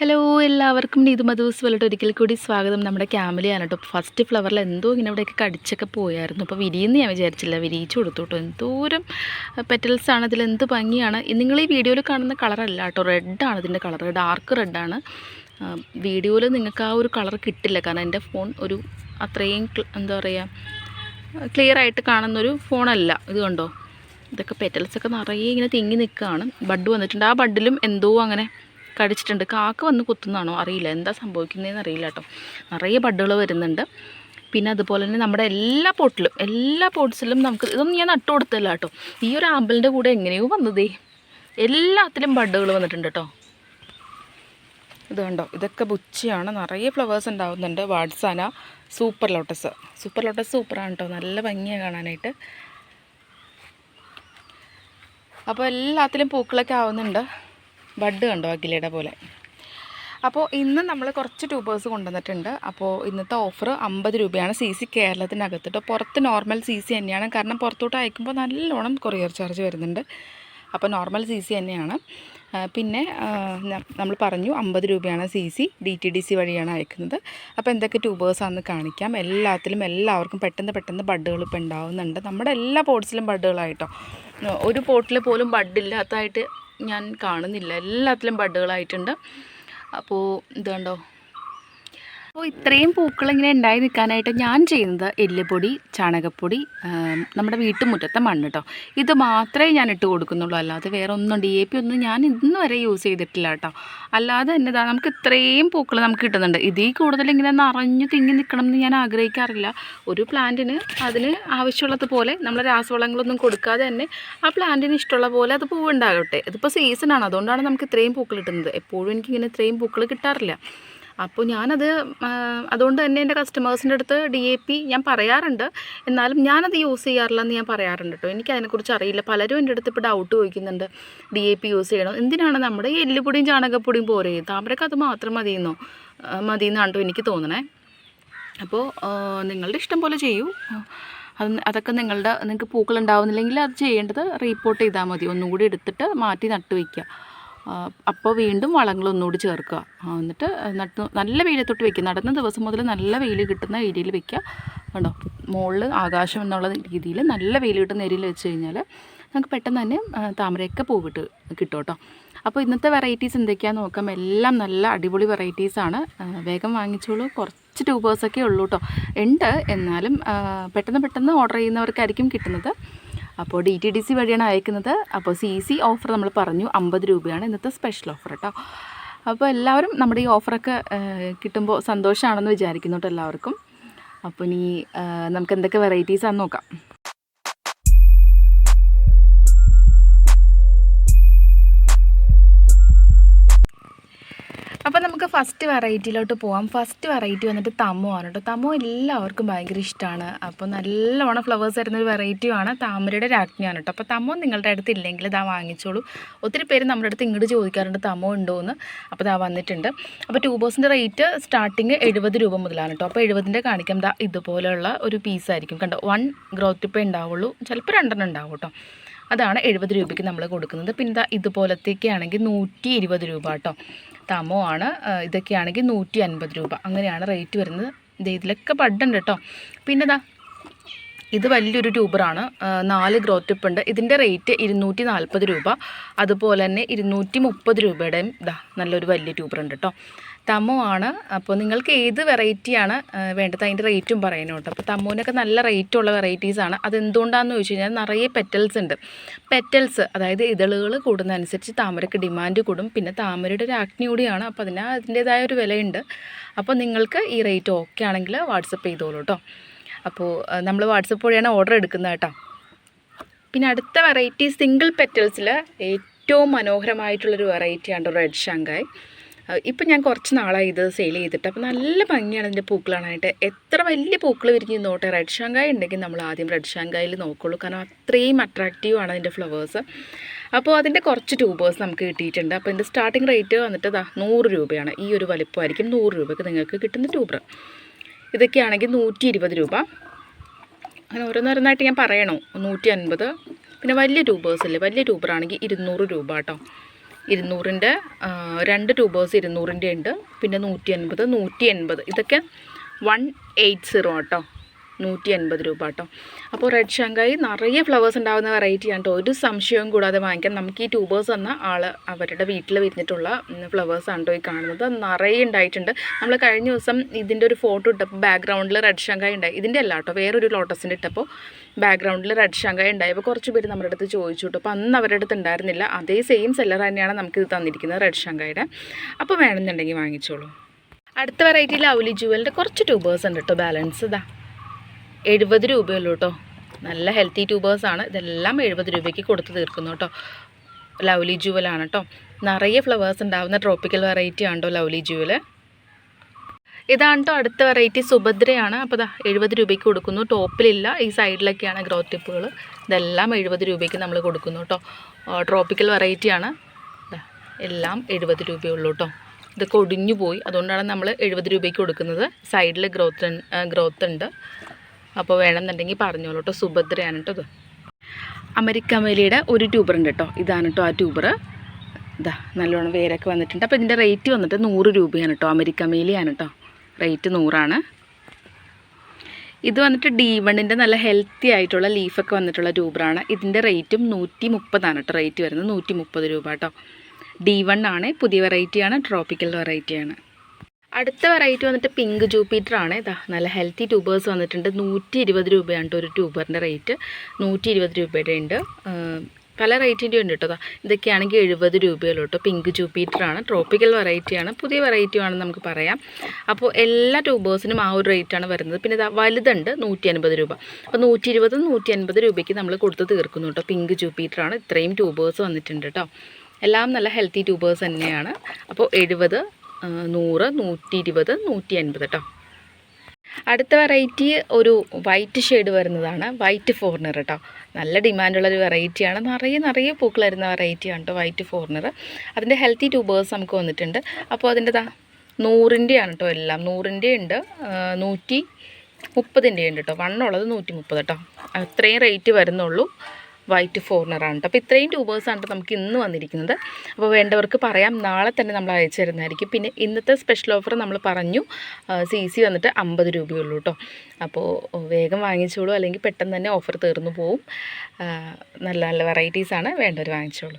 Hello എല്ലാവർക്കും നീതു മധുസ് വല്ലോട്ട് ഒരിക്കൽ കൂടി സ്വാഗതം. നമ്മുടെ ക്യാമലിയാണ് കേട്ടോ. ഫസ്റ്റ് ഫ്ലവറിൽ എന്തോ ഇങ്ങനെ ഇവിടെയൊക്കെ കടിച്ചൊക്കെ പോയായിരുന്നു. അപ്പോൾ വിരിയെന്ന് ഞാൻ വിചാരിച്ചില്ല. വിരിയിച്ചു കൊടുത്തു കേട്ടോ എന്തോരം പെറ്റൽസ് ആണ്. ഇതിൽ എന്ത് ഭംഗിയാണ്. നിങ്ങൾ ഈ വീഡിയോയിൽ കാണുന്ന കളറല്ല കേട്ടോ. റെഡാണ് ഇതിന്റെ കളർ ഡാർക്ക് റെഡാണ് വീഡിയോയിൽ നിങ്ങൾക്ക് ആ ഒരു കളർ കിട്ടില്ല. കാരണം എന്റെ ഫോൺ ഒരു അത്രയും എന്താ പറയുക ക്ലിയർ ആയിട്ട് കാണുന്നൊരു ഫോണല്ല ഇത് കണ്ടോ? ഇതൊക്കെ പെറ്റൽസൊക്കെ നിറയെ ഇങ്ങനെ തിങ്ങി നിൽക്കുകയാണ്. ബഡ് വന്നിട്ടുണ്ട്. ആ ബഡിലും എന്തോ അങ്ങനെ കടിച്ചിട്ടുണ്ട്. കാക്ക വന്ന് കുത്തുന്നതാണോ അറിയില്ല. എന്താ സംഭവിക്കുന്നതെന്ന് അറിയില്ല കേട്ടോ. നിറയെ ബഡുകൾ വരുന്നുണ്ട്. പിന്നെ അതുപോലെ തന്നെ നമ്മുടെ എല്ലാ പോട്ടിലും എല്ലാ പോട്ട്സിലും നമുക്ക് ഇതൊന്നും ഞാൻ നട്ടു കൊടുത്തല്ല കേട്ടോ. ഈ ഒരു ആമ്പലിന്റെ കൂടെ എങ്ങനെയോ വന്നതേ. എല്ലാത്തിലും ബഡുകൾ വന്നിട്ടുണ്ട് കേട്ടോ. ഇത് കണ്ടോ? ഇതൊക്കെ ബുച്ചിയാണ്. നിറയെ ഫ്ലവേഴ്സ് ഉണ്ടാവുന്നുണ്ട്. വാട്സാന സൂപ്പർ ലോട്ടസ്. സൂപ്പർ ലോട്ടസ് സൂപ്പറാണ് കേട്ടോ. നല്ല ഭംഗിയാണ് കാണാനായിട്ട്. അപ്പോൾ എല്ലാത്തിലും പൂക്കളൊക്കെ ആവുന്നുണ്ട്. ബഡ് കണ്ടോ അഖിലയുടെ പോലെ? അപ്പോൾ ഇന്ന് നമ്മൾ കുറച്ച് ട്യൂബേഴ്സ് കൊണ്ടുവന്നിട്ടുണ്ട്. അപ്പോൾ ഇന്നത്തെ ഓഫർ അമ്പത് രൂപയാണ് സി സി കേരളത്തിനകത്ത് കേട്ടോ പുറത്ത് നോർമൽ സി സി തന്നെയാണ്. കാരണം പുറത്തോട്ട് അയക്കുമ്പോൾ നല്ലോണം കൊറിയർ ചാർജ് വരുന്നുണ്ട്. അപ്പോൾ നോർമൽ സി സി തന്നെയാണ്. പിന്നെ നമ്മൾ പറഞ്ഞു അമ്പത് രൂപയാണ് C C D T D C വഴിയാണ് അയക്കുന്നത്. അപ്പോൾ എന്തൊക്കെ ട്യൂബേഴ്സാണെന്ന് കാണിക്കാം. എല്ലാത്തിലും എല്ലാവർക്കും പെട്ടെന്ന് പെട്ടെന്ന് ബഡ്ഡുകൾ ഇപ്പോൾ ഉണ്ടാവുന്നുണ്ട്. നമ്മുടെ എല്ലാ പോട്ട്സിലും ബഡ്ഡുകളായിട്ടോ ഒരു പോട്ടിൽ പോലും ബഡ്ഡില്ലാത്തതായിട്ട് ഞാൻ കാണുന്നില്ല. എല്ലാത്തിലും ബഡുകളായിട്ടുണ്ട്. അപ്പോൾ ഇത് കണ്ടോ അപ്പോൾ ഇത്രയും പൂക്കൾ ഇങ്ങനെ ഉണ്ടായി നിൽക്കാനായിട്ട് ഞാൻ ചെയ്യുന്നത് എല്ലുപൊടി ചാണകപ്പൊടി നമ്മുടെ വീട്ടുമുറ്റത്തെ മണ്ണ് കേട്ടോ ഇത് മാത്രമേ ഞാൻ ഇട്ട് കൊടുക്കുന്നുള്ളൂ. അല്ലാതെ വേറെ ഒന്നും ഡി എ പി ഒന്നും ഞാൻ ഇന്ന് വരെ യൂസ് ചെയ്തിട്ടില്ല കേട്ടോ അല്ലാതെ തന്നെ ഇതാ നമുക്ക് ഇത്രയും പൂക്കൾ നമുക്ക് കിട്ടുന്നുണ്ട്. ഇതിൽ കൂടുതൽ ഇങ്ങനെ നിറഞ്ഞു തിങ്ങി നിൽക്കണം എന്ന് ഞാൻ ആഗ്രഹിക്കാറില്ല. ഒരു പ്ലാന്റിന് അതിന് ആവശ്യമുള്ളതുപോലെ നമ്മൾ രാസവളങ്ങളൊന്നും കൊടുക്കാതെ തന്നെ ആ പ്ലാന്റിന് ഇഷ്ടമുള്ള പോലെ അത് പൂവുണ്ടാകട്ടെ. ഇതിപ്പോൾ സീസണാണ് അതുകൊണ്ടാണ് നമുക്ക് ഇത്രയും പൂക്കൾ കിട്ടുന്നത്. എപ്പോഴും എനിക്കിങ്ങനെ ഇത്രയും പൂക്കൾ കിട്ടാറില്ല. അപ്പോൾ ഞാനത് അതുകൊണ്ട് തന്നെ എന്റെ കസ്റ്റമേഴ്സിന്റെ അടുത്ത് ഡി എ പി ഞാൻ പറയാറുണ്ട്. എന്നാലും ഞാനത് യൂസ് ചെയ്യാറില്ല എന്ന് ഞാൻ പറയാറുണ്ട് കേട്ടോ. എനിക്ക് അതിനെക്കുറിച്ച് അറിയില്ല. പലരും എന്റെ അടുത്ത് ഇപ്പോൾ ഡൗട്ട് ചോദിക്കുന്നുണ്ട്. ഡി എ പി യൂസ് ചെയ്യണം? എന്തിനാണ് നമ്മുടെ എല്ലുപൊടിയും ചാണകപ്പൊടിയും പോരെ? താമരക്ക് അത് മാത്രം മതിയെന്നോ? മതിയെന്നാണ് കേട്ടോ എനിക്ക് തോന്നണേ. അപ്പോൾ നിങ്ങളുടെ ഇഷ്ടം പോലെ ചെയ്യൂ. അത് അതൊക്കെ നിങ്ങളുടെ നിങ്ങൾക്ക് പൂക്കൾ ഉണ്ടാവുന്നില്ലെങ്കിൽ അത് ചെയ്യേണ്ടത് റീപ്പോർട്ട് ചെയ്താൽ മതി. ഒന്നും കൂടി എടുത്തിട്ട് മാറ്റി നട്ടു വയ്ക്കുക. അപ്പോൾ വീണ്ടും വളങ്ങൾ ഒന്നുകൂടി ചേർക്കുക. എന്നിട്ട് നട്ട് നല്ല വെയിലത്തോട്ട് വെക്കുക. നടന്ന ദിവസം മുതൽ നല്ല വെയിൽ കിട്ടുന്ന ഏരിയയിൽ വെക്കുക. കണ്ടോ? മുകളിൽ ആകാശം എന്നുള്ള രീതിയിൽ നല്ല വെയിൽ കിട്ടുന്ന ഏരിയയിൽ വെച്ച് കഴിഞ്ഞാൽ നമുക്ക് പെട്ടെന്ന് തന്നെ താമരയൊക്കെ പൂവിട്ട് കിട്ടും കേട്ടോ. അപ്പോൾ ഇന്നത്തെ വെറൈറ്റീസ് എന്തൊക്കെയാണെന്ന് നോക്കാം. എല്ലാം നല്ല അടിപൊളി വെറൈറ്റീസാണ് വേഗം വാങ്ങിച്ചോളൂ. കുറച്ച് ട്യൂബേഴ്സൊക്കെ ഉള്ളൂ കേട്ടോ. ഉണ്ട്. എന്നാലും പെട്ടെന്ന് പെട്ടെന്ന് ഓർഡർ ചെയ്യുന്നവർക്കായിരിക്കും കിട്ടുന്നത്. അപ്പോൾ ഡി ടി ഡി സി വഴിയാണ് അയക്കുന്നത്. അപ്പോൾ സി സി ഓഫർ നമ്മൾ പറഞ്ഞു അമ്പത് രൂപയാണ് ഇന്നത്തെ സ്പെഷ്യൽ ഓഫർ കേട്ടോ അപ്പോൾ എല്ലാവരും നമ്മുടെ ഈ ഓഫറൊക്കെ കിട്ടുമ്പോൾ സന്തോഷമാണെന്ന് വിചാരിക്കുന്നു കേട്ടോ എല്ലാവർക്കും. അപ്പോൾ ഇനി നമുക്ക് എന്തൊക്കെ വെറൈറ്റീസാണെന്ന് നോക്കാം. ഫസ്റ്റ് വെറൈറ്റിയിലോട്ട് പോവാം. ഫസ്റ്റ് വെറൈറ്റി വന്നിട്ട് തമോ ആണ് കേട്ടോ തമോ എല്ലാവർക്കും ഭയങ്കര ഇഷ്ടമാണ് അപ്പോൾ നല്ലവണ്ണം ഫ്ലവേഴ്സ് വരുന്നൊരു വെറൈറ്റിയുമാണ് താമരയുടെ രാജ്ഞിയാണ് കേട്ടോ അപ്പോൾ തമോ നിങ്ങളുടെ അടുത്ത് ഇല്ലെങ്കിൽ ഇതാ വാങ്ങിച്ചോളൂ. ഒത്തിരി പേര് നമ്മുടെ അടുത്ത് ഇങ്ങോട്ട് ചോദിക്കാറുണ്ട് തമോ ഉണ്ടോ എന്ന്. അപ്പോൾ ഇതാ വന്നിട്ടുണ്ട്. അപ്പോൾ ട്യൂബോസിന്റെ റേറ്റ് സ്റ്റാർട്ടിങ് എഴുപത് രൂപ മുതലാണ് കേട്ടോ അപ്പോൾ എഴുപതിന്റെ കാണിക്കാം. ദാ ഇതുപോലെയുള്ള ഒരു പീസായിരിക്കും കണ്ടോ? വൺ ഗ്രോത്ത് ടിപ്പേ ഉണ്ടാവുള്ളൂ. ചിലപ്പോൾ രണ്ടെണ്ണം ഉണ്ടാവും കേട്ടോ അതാണ് എഴുപത് രൂപയ്ക്ക് നമ്മൾ കൊടുക്കുന്നത്. പിന്നെ ഇതുപോലത്തേക്കാണെങ്കിൽ നൂറ്റി ഇരുപത് രൂപ കേട്ടോ തമോ ആണ്. ഇതൊക്കെ ഇതൊക്കെയാണെങ്കിൽ നൂറ്റി അൻപത് രൂപ. അങ്ങനെയാണ് റേറ്റ് വരുന്നത്. ദേ ഇതിലൊക്കെ ബഡ്ഡുണ്ട് കേട്ടോ. പിന്നെ ഇതാ ഇത് വലിയൊരു ട്യൂബറാണ് നാല് ഗ്രോത്ത് ഉണ്ട്. ഇതിന്റെ റേറ്റ് ഇരുന്നൂറ്റി നാൽപ്പത് രൂപ. അതുപോലെ തന്നെ ഇരുന്നൂറ്റി മുപ്പത് രൂപയുടെയും ഇതാ നല്ലൊരു വലിയ ട്യൂബർ ഉണ്ട് കേട്ടോ. തമോ ആണ് അപ്പോൾ നിങ്ങൾക്ക് ഏത് വെറൈറ്റിയാണ് വേണ്ടത്? അതിന്റെ റേറ്റും പറയുന്നു കേട്ടോ. അപ്പോൾ തമോനൊക്കെ നല്ല റേറ്റുള്ള വെറൈറ്റീസാണ് അതെന്തുകൊണ്ടാണെന്ന് ചോദിച്ചു കഴിഞ്ഞാൽ നിറയെ പെറ്റൽസ് ഉണ്ട്. പെറ്റൽസ് അതായത് ഇതളുകൾ കൂടുന്നതനുസരിച്ച് താമരയ്ക്ക് ഡിമാൻഡ് കൂടും. പിന്നെ താമരയുടെ ഒരു ആക്നി കൂടിയാണ് അപ്പോൾ അതിന് അതിന്റേതായ ഒരു വിലയുണ്ട്. അപ്പോൾ നിങ്ങൾക്ക് ഈ റേറ്റ് ഓക്കെ ആണെങ്കിൽ വാട്സപ്പ് ചെയ്തോളൂ കേട്ടോ. അപ്പോൾ നമ്മൾ വാട്സപ്പ് വഴിയാണ് ഓർഡർ എടുക്കുന്നത് കേട്ടോ. പിന്നെ അടുത്ത വെറൈറ്റി സിംഗിൾ പെറ്റൽസിൽ ഏറ്റവും മനോഹരമായിട്ടുള്ളൊരു വെറൈറ്റിയാണ് റെഡ് ഷാങ്കായ് ഇപ്പം ഞാൻ കുറച്ച് നാളായി ഇത് സെയിൽ ചെയ്തിട്ട്. അപ്പം നല്ല ഭംഗിയാണ് ഇതിന്റെ പൂക്കൾ കാണാനായിട്ട് എത്ര വലിയ പൂക്കൾ വിരിഞ്ഞ് നോട്ടെ റെഡ് ഷാങ്കായ് ഉണ്ടെങ്കിൽ നമ്മൾ ആദ്യം റെഡ് ഷാങ്കായിൽ നോക്കുള്ളൂ. കാരണം അത്രയും അട്രാക്റ്റീവ് ആണ് അതിന്റെ ഫ്ലവേഴ്സ് അപ്പോൾ അതിന്റെ കുറച്ച് ട്യൂബേഴ്സ് നമുക്ക് കിട്ടിയിട്ടുണ്ട്. അപ്പോൾ ഇതിന്റെ സ്റ്റാർട്ടിംഗ് റേറ്റ് വന്നിട്ട് അതാ നൂറ് രൂപയാണ്. ഈ ഒരു വലിപ്പമായിരിക്കും നൂറ് രൂപയ്ക്ക് നിങ്ങൾക്ക് കിട്ടുന്ന ട്യൂബർ ഇതൊക്കെയാണെങ്കിൽ നൂറ്റി ഇരുപത് രൂപ. അങ്ങനെ ഓരോന്നോരോന്നായിട്ട് ഞാൻ പറയണോ? നൂറ്റി അൻപത് പിന്നെ വലിയ ട്യൂബേഴ്സ് അല്ലേ വലിയ ട്യൂബറാണെങ്കിൽ ഇരുന്നൂറ് രൂപ കേട്ടോ. ഇരുന്നൂറിന്റെ രണ്ട് ട്യൂബേഴ്സ് ഇരുന്നൂറിന്റെ ഉണ്ട്. പിന്നെ നൂറ്റി അൻപത് നൂറ്റി എൺപത് ഇതൊക്കെ വൺ എയ്റ്റ് സീറോ കേട്ടോ നൂറ്റി എൺപത് രൂപ കേട്ടോ. അപ്പോൾ റെഡ് ഷങ്കായി നിറയെ ഫ്ലവേഴ്സ് ഉണ്ടാകുന്ന വെറൈറ്റിയാണ് കേട്ടോ. ഒരു സംശയവും കൂടാതെ വാങ്ങിക്കാം നമുക്ക് ഈ ട്യൂബേഴ്സ് എന്ന ആൾ അവരുടെ വീട്ടിൽ വിരിഞ്ഞിട്ടുള്ള ഫ്ലവേഴ്സ് ആണ് കേട്ടോ ഈ കാണുന്നത്. നിറയെ ഉണ്ടായിട്ടുണ്ട്. നമ്മൾ കഴിഞ്ഞ ദിവസം ഇതിന്റെ ഒരു ഫോട്ടോ ഇട്ടപ്പോൾ ബാക്ക്ഗ്രൗണ്ടിൽ റെഡ് ഷങ്കായി ഉണ്ടായി. ഇതിന്റെ അല്ല കേട്ടോ വേറൊരു ലോട്ടസിന്റെ ഇട്ടപ്പോൾ ബാക്ക്ഗ്രൗണ്ടിൽ റെഡ് ഷങ്കായി ഉണ്ടായപ്പോൾ കുറച്ച് പേര് നമ്മുടെ അടുത്ത് ചോദിച്ചു കേട്ടോ. അപ്പോൾ അന്ന് അവരുടെ അടുത്ത് ഉണ്ടായിരുന്നില്ല. അതേ സെയിം സെല്ലർ തന്നെയാണ് നമുക്കിത് തന്നിരിക്കുന്നത് റെഡ് ഷങ്കായുടെ അപ്പോൾ വേണമെന്നുണ്ടെങ്കിൽ വാങ്ങിച്ചോളൂ. അടുത്ത വെറൈറ്റി ലൗലി ജുവലിന്റെ കുറച്ച് ട്യൂബേഴ്സ് ഉണ്ട് കേട്ടോ ബാലൻസ് ഇതാ. എഴുപത് രൂപയുള്ളൂ കേട്ടോ. നല്ല ഹെൽത്തി ട്യൂബേഴ്സാണ് ഇതെല്ലാം എഴുപത് രൂപയ്ക്ക് കൊടുത്തു തീർക്കുന്നു കേട്ടോ. ലവ്ലി ജുവലാണ് കേട്ടോ. നിറയെ ഫ്ലവേഴ്സ് ഉണ്ടാവുന്ന ട്രോപ്പിക്കൽ വെറൈറ്റി ആണോ ലവ്ലി ജുവൽ ഇതാണ് കേട്ടോ അടുത്ത വെറൈറ്റി സുഭദ്രയാണ്. അപ്പോൾ ഇതാ എഴുപത് രൂപയ്ക്ക് കൊടുക്കുന്നു. ടോപ്പിലില്ല ഈ സൈഡിലൊക്കെയാണ് ഗ്രോത്ത് ടിപ്പുകൾ ഇതെല്ലാം എഴുപത് രൂപയ്ക്ക് നമ്മൾ കൊടുക്കുന്നു കേട്ടോ ട്രോപ്പിക്കൽ വെറൈറ്റിയാണ് എല്ലാം എഴുപത് രൂപയുള്ളൂ കേട്ടോ ഇത് കൊടിഞ്ഞു പോയി. അതുകൊണ്ടാണ് നമ്മൾ എഴുപത് രൂപയ്ക്ക് കൊടുക്കുന്നത്. സൈഡിൽ ഗ്രോത്ത് ഗ്രോത്ത് ഉണ്ട്. അപ്പോൾ വേണമെന്നുണ്ടെങ്കിൽ പറഞ്ഞോളൂ കേട്ടോ സുഭദ്രയാണ് കേട്ടോ ഇത്. അമരിക്കമേലിയുടെ ഒരു ട്യൂബർ ഉണ്ട് കേട്ടോ. ഇതാണ് കേട്ടോ ആ ട്യൂബർ ഇതാ നല്ലോണം വേരൊക്കെ വന്നിട്ടുണ്ട്. അപ്പോൾ ഇതിന്റെ റേറ്റ് വന്നിട്ട് നൂറ് രൂപയാണ് കേട്ടോ. അമരിക്കമേലിയാണ് കേട്ടോ. റേറ്റ് നൂറാണ്. ഇത് വന്നിട്ട് ഡി വണ്ണിന്റെ നല്ല ഹെൽത്തി ആയിട്ടുള്ള ലീഫൊക്കെ വന്നിട്ടുള്ള ട്യൂബറാണ്. ഇതിന്റെ റേറ്റും നൂറ്റി മുപ്പതാണ് കേട്ടോ. റേറ്റ് വരുന്നത് നൂറ്റി മുപ്പത് രൂപ കേട്ടോ. ഡി വൺ ആണ് പുതിയ വെറൈറ്റിയാണ് ട്രോപ്പിക്കൽ വെറൈറ്റിയാണ് അടുത്ത വെറൈറ്റി വന്നിട്ട് പിങ്ക് ജൂപ്പിറ്റർ ആണ്. ഇതാ നല്ല ഹെൽത്തി ട്യൂബേഴ്സ് വന്നിട്ടുണ്ട്. നൂറ്റി ഇരുപത് രൂപയാണ് ഒരു ട്യൂബറിന്റെ റേറ്റ് നൂറ്റി ഇരുപത് രൂപയുടെ ഉണ്ട്. പല റേറ്റിന്റെ ഉണ്ട് കേട്ടോ. ഇതൊക്കെയാണെങ്കിൽ എഴുപത് രൂപയുള്ളൂ കേട്ടോ. പിങ്ക് ജൂപ്പിറ്റർ ആണ്. ട്രോപ്പിക്കൽ വെറൈറ്റിയാണ് പുതിയ വെറൈറ്റി ആണെന്ന് നമുക്ക് പറയാം. അപ്പോൾ എല്ലാ ട്യൂബേഴ്സിനും ആ ഒരു റേറ്റാണ് വരുന്നത്. പിന്നെ ഇതാ വലുതുണ്ട് നൂറ്റി അൻപത് രൂപ. അപ്പോൾ നൂറ്റി ഇരുപത് നൂറ്റി അൻപത് രൂപയ്ക്ക് നമ്മൾ കൊടുത്ത് തീർക്കുന്നു കേട്ടോ. പിങ്ക് ജൂപ്പിറ്റർ ആണ്. ഇത്രയും ട്യൂബേഴ്സ് വന്നിട്ടുണ്ട് കേട്ടോ. എല്ലാം നല്ല ഹെൽത്തി ട്യൂബേഴ്സ് തന്നെയാണ്. അപ്പോൾ എഴുപത് നൂറ് നൂറ്റി ഇരുപത് നൂറ്റി അൻപത് കേട്ടോ അടുത്ത വെറൈറ്റി ഒരു വൈറ്റ് ഷെയ്ഡ് വരുന്നതാണ്. വൈറ്റ് ഫോർണർ കേട്ടോ നല്ല ഡിമാൻഡുള്ളൊരു വെറൈറ്റിയാണ് നിറയെ നിറയെ പൂക്കൾ വരുന്ന വെറൈറ്റിയാണ് കേട്ടോ വൈറ്റ് ഫോർണർ അതിന്റെ ഹെൽത്തി ട്യൂബേഴ്സ് നമുക്ക് വന്നിട്ടുണ്ട്. അപ്പോൾ അതിന്റെ താ നൂറിന്റെയാണ് കേട്ടോ എല്ലാം. നൂറിന്റെ ഉണ്ട്. നൂറ്റി മുപ്പതിന്റെ ഉണ്ട് കേട്ടോ വണ്ണുള്ളത് നൂറ്റി മുപ്പത് കേട്ടോ അത്രയും റേറ്റ് വരുന്നുള്ളൂ. വൈറ്റ് ഫോർണറാണ് കേട്ടോ. അപ്പോൾ ഇത്രയും ട്യൂബേഴ്സാണ് കേട്ടോ നമുക്ക് ഇന്ന് വന്നിരിക്കുന്നത്. അപ്പോൾ വേണ്ടവർക്ക് പറയാം. നാളെ തന്നെ നമ്മൾ അയച്ചു തരുന്നതായിരിക്കും. പിന്നെ ഇന്നത്തെ സ്പെഷ്യൽ ഓഫർ നമ്മൾ പറഞ്ഞു സി സി വന്നിട്ട് അമ്പത് രൂപയുള്ളൂ കേട്ടോ. അപ്പോൾ വേഗം വാങ്ങിച്ചോളൂ. അല്ലെങ്കിൽ പെട്ടെന്ന് തന്നെ ഓഫർ തീർന്നു പോവും. നല്ല നല്ല വെറൈറ്റീസാണ് വേണ്ടവർ വാങ്ങിച്ചോളൂ.